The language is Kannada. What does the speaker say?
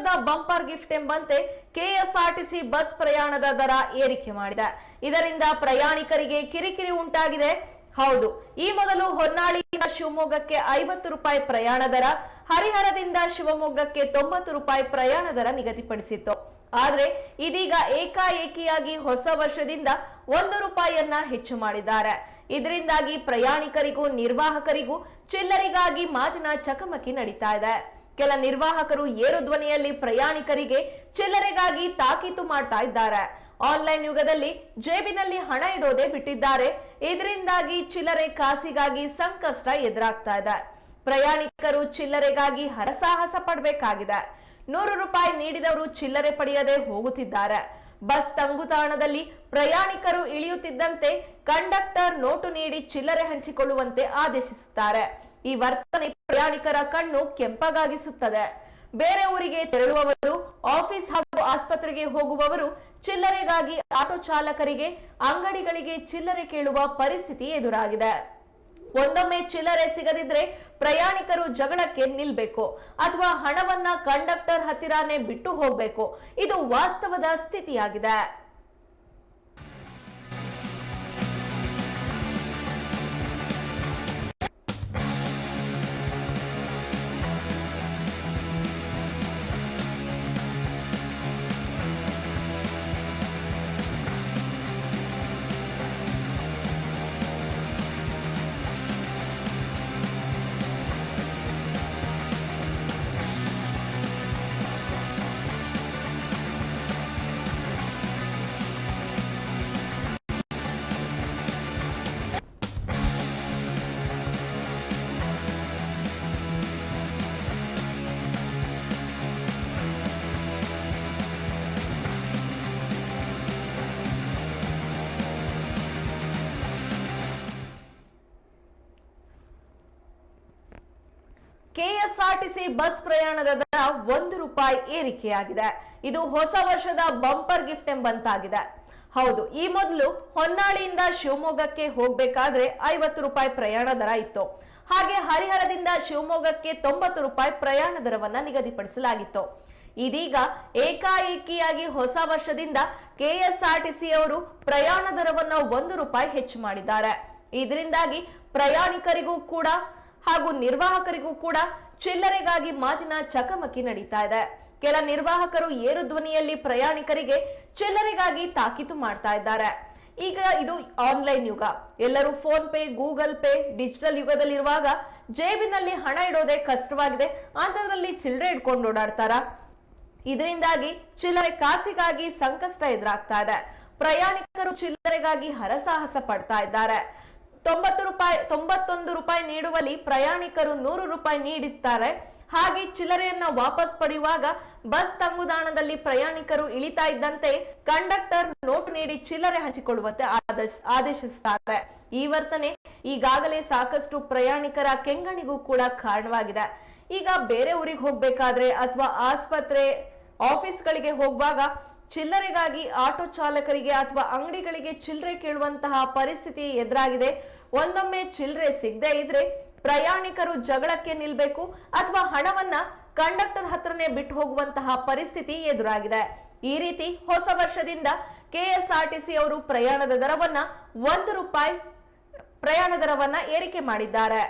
ವರ್ಷದ ಬಂಪರ್ ಗಿಫ್ಟ್ ಎಂಬಂತೆ ಕೆಎಸ್ಆರ್ಟಿಸಿ ಬಸ್ ಪ್ರಯಾಣದ ದರ ಏರಿಕೆ ಮಾಡಿದೆ. ಇದರಿಂದ ಪ್ರಯಾಣಿಕರಿಗೆ ಕಿರಿಕಿರಿ ಉಂಟಾಗಿದೆ. ಹೌದು, ಈ ಮೊದಲು ಹೊನ್ನಾಳಿಯಿಂದ ಶಿವಮೊಗ್ಗಕ್ಕೆ ಐವತ್ತು ರೂಪಾಯಿ ಪ್ರಯಾಣ ದರ, ಹರಿಹರದಿಂದ ಶಿವಮೊಗ್ಗಕ್ಕೆ ತೊಂಬತ್ತು ರೂಪಾಯಿ ಪ್ರಯಾಣ ದರ ನಿಗದಿಪಡಿಸಿತ್ತು. ಆದ್ರೆ ಇದೀಗ ಏಕಾಏಕಿಯಾಗಿ ಹೊಸ ವರ್ಷದಿಂದ ಒಂದು ರೂಪಾಯಿಯನ್ನ ಹೆಚ್ಚು ಮಾಡಿದ್ದಾರೆ. ಇದರಿಂದಾಗಿ ಪ್ರಯಾಣಿಕರಿಗೂ, ನಿರ್ವಾಹಕರಿಗೂ, ಚಿಲ್ಲರಿಗಾಗಿ ಮಾತಿನ ಚಕಮಕಿ ನಡೀತಾ ಇದೆ. ಕೆಲ ನಿರ್ವಾಹಕರು ಏರು ಧ್ವನಿಯಲ್ಲಿ ಪ್ರಯಾಣಿಕರಿಗೆ ಚಿಲ್ಲರೆಗಾಗಿ ತಾಕೀತು ಮಾಡ್ತಾ ಇದ್ದಾರೆ. ಆನ್ಲೈನ್ ಯುಗದಲ್ಲಿ ಜೇಬಿನಲ್ಲಿ ಹಣ ಇಡೋದೇ ಬಿಟ್ಟಿದ್ದಾರೆ. ಇದರಿಂದಾಗಿ ಚಿಲ್ಲರೆ ಕಾಸಿಗಾಗಿ ಸಂಕಷ್ಟ ಎದುರಾಗ್ತಾ ಇದೆ. ಪ್ರಯಾಣಿಕರು ಚಿಲ್ಲರೆಗಾಗಿ ಹರಸಾಹಸ ಪಡಬೇಕಾಗಿದೆ. ನೂರು ರೂಪಾಯಿ ನೀಡಿದವರು ಚಿಲ್ಲರೆ ಪಡೆಯದೆ ಹೋಗುತ್ತಿದ್ದಾರೆ. ಬಸ್ ತಂಗುತಾಣದಲ್ಲಿ ಪ್ರಯಾಣಿಕರು ಇಳಿಯುತ್ತಿದ್ದಂತೆ ಕಂಡಕ್ಟರ್ ನೋಟು ನೀಡಿ ಚಿಲ್ಲರೆ ಹಂಚಿಕೊಳ್ಳುವಂತೆ ಆದೇಶಿಸುತ್ತಾರೆ. ಈ ವರ್ತನೆ ಪ್ರಯಾಣಿಕರ ಕಣ್ಣು ಕೆಂಪಗಾಗಿಸುತ್ತದೆ. ಬೇರೆ ಊರಿಗೆ ತೆರಳುವವರು, ಆಫೀಸ್ ಹಾಗೂ ಆಸ್ಪತ್ರೆಗೆ ಹೋಗುವವರು ಚಿಲ್ಲರೆಗಾಗಿ ಆಟೋ ಚಾಲಕರಿಗೆ, ಅಂಗಡಿಗಳಿಗೆ ಚಿಲ್ಲರೆ ಕೇಳುವ ಪರಿಸ್ಥಿತಿ ಎದುರಾಗಿದೆ. ಒಂದೊಮ್ಮೆ ಚಿಲ್ಲರೆ ಸಿಗದಿದ್ರೆ ಪ್ರಯಾಣಿಕರು ಜಗಳಕ್ಕೆ ನಿಲ್ಬೇಕು ಅಥವಾ ಹಣವನ್ನ ಕಂಡಕ್ಟರ್ ಹತ್ತಿರಾನೇ ಬಿಟ್ಟು ಹೋಗ್ಬೇಕು. ಇದು ವಾಸ್ತವದ ಸ್ಥಿತಿಯಾಗಿದೆ. ಕೆಎಸ್ಆರ್ಟಿಸಿ ಬಸ್ ಪ್ರಯಾಣದ ದರ ಒಂದು ರೂಪಾಯಿ ಏರಿಕೆಯಾಗಿದೆ. ಇದು ಹೊಸ ವರ್ಷದ ಬಂಪರ್ ಗಿಫ್ಟ್ ಎಂಬಂತಾಗಿದೆ. ಹೌದು, ಈ ಮೊದಲು ಹೊನ್ನಾಳಿಯಿಂದ ಶಿವಮೊಗ್ಗಕ್ಕೆ ಹೋಗ್ಬೇಕಾದ್ರೆ ಐವತ್ತು ರೂಪಾಯಿ ಪ್ರಯಾಣ ದರ ಇತ್ತು. ಹಾಗೆ ಹರಿಹರದಿಂದ ಶಿವಮೊಗ್ಗಕ್ಕೆ ತೊಂಬತ್ತು ರೂಪಾಯಿ ಪ್ರಯಾಣ ದರವನ್ನ ನಿಗದಿಪಡಿಸಲಾಗಿತ್ತು. ಇದೀಗ ಏಕಾಏಕಿಯಾಗಿ ಹೊಸ ವರ್ಷದಿಂದ ಕೆಎಸ್ಆರ್ಟಿಸಿ ಅವರು ಪ್ರಯಾಣ ದರವನ್ನ ಒಂದು ರೂಪಾಯಿ ಹೆಚ್ಚು ಮಾಡಿದ್ದಾರೆ. ಇದರಿಂದಾಗಿ ಪ್ರಯಾಣಿಕರಿಗೂ ಕೂಡ ಹಾಗೂ ನಿರ್ವಾಹಕರಿಗೂ ಕೂಡ ಚಿಲ್ಲರೆಗಾಗಿ ಮಾತಿನ ಚಕಮಕಿ ನಡೀತಾ ಇದೆ. ಕೆಲ ನಿರ್ವಾಹಕರು ಏರು ಧ್ವನಿಯಲ್ಲಿ ಪ್ರಯಾಣಿಕರಿಗೆ ಚಿಲ್ಲರೆಗಾಗಿ ತಾಕೀತು ಮಾಡ್ತಾ ಇದ್ದಾರೆ. ಈಗ ಇದು ಆನ್ಲೈನ್ ಯುಗ. ಎಲ್ಲರೂ PhonePe, Google pay, digital ಯುಗದಲ್ಲಿರುವಾಗ ಜೇಬಿನಲ್ಲಿ ಹಣ ಇಡೋದೇ ಕಷ್ಟವಾಗಿದೆ. ಅಂತದ್ರಲ್ಲಿ ಚಿಲ್ಲರೆ ಇಟ್ಕೊಂಡು ಓಡಾಡ್ತಾರ? ಇದರಿಂದಾಗಿ ಚಿಲ್ಲರೆ ಕಾಸಿಗಾಗಿ ಸಂಕಷ್ಟ ಎದುರಾಗ್ತಾ ಇದೆ. ಪ್ರಯಾಣಿಕರು ಚಿಲ್ಲರೆಗಾಗಿ ಹರಸಾಹಸ ಪಡ್ತಾ ಇದ್ದಾರೆ. ತೊಂಬತ್ತು ರೂಪಾಯಿ, ತೊಂಬತ್ತೊಂದು ರೂಪಾಯಿ ನೀಡುವಲ್ಲಿ ಪ್ರಯಾಣಿಕರು ನೂರು ರೂಪಾಯಿ ನೀಡುತ್ತಾರೆ ಹಾಗೆ ಚಿಲ್ಲರೆಯನ್ನ ವಾಪಸ್ ಪಡೆಯುವಾಗ ಬಸ್ ತಂಗುದಾಣದಲ್ಲಿ ಪ್ರಯಾಣಿಕರು ಇಳಿತಾ ಇದ್ದಂತೆ ಕಂಡಕ್ಟರ್ ನೋಟ್ ನೀಡಿ ಚಿಲ್ಲರೆ ಹಂಚಿಕೊಳ್ಳುವಂತೆ ಆದೇಶ- ಆದೇಶಿಸುತ್ತಾರೆ ಈ ವರ್ತನೆ ಈಗಾಗಲೇ ಸಾಕಷ್ಟು ಪ್ರಯಾಣಿಕರ ಕೆಂಗಣಿಗೂ ಕೂಡ ಕಾರಣವಾಗಿದೆ. ಈಗ ಬೇರೆ ಊರಿಗೆ ಹೋಗ್ಬೇಕಾದ್ರೆ ಅಥವಾ ಆಸ್ಪತ್ರೆ, ಆಫೀಸ್ಗಳಿಗೆ ಹೋಗುವಾಗ ಚಿಲ್ಲರೆಗಾಗಿ ಆಟೋ ಚಾಲಕರಿಗೆ ಅಥವಾ ಅಂಗಡಿಗಳಿಗೆ ಚಿಲ್ಲರೆ ಕೇಳುವಂತಹ ಪರಿಸ್ಥಿತಿ ಎದುರಾಗಿದೆ. ಒಂದೊಮ್ಮೆ ಚಿಲ್ಲರೆ ಸಿಗದೇ ಇದ್ರೆ ಪ್ರಯಾಣಿಕರು ಜಗಳಕ್ಕೆ ನಿಲ್ಬೇಕು ಅಥವಾ ಹಣವನ್ನ ಕಂಡಕ್ಟರ್ ಹತ್ರನೇ ಬಿಟ್ಟು ಹೋಗುವಂತಹ ಪರಿಸ್ಥಿತಿ ಎದುರಾಗಿದೆ. ಈ ರೀತಿ ಹೊಸ ವರ್ಷದಿಂದ ಕೆಎಸ್ಆರ್ಟಿಸಿ ಅವರು ಪ್ರಯಾಣದ ದರವನ್ನ ಒಂದು ರೂಪಾಯಿ ಪ್ರಯಾಣ ದರವನ್ನ ಏರಿಕೆ ಮಾಡಿದ್ದಾರೆ.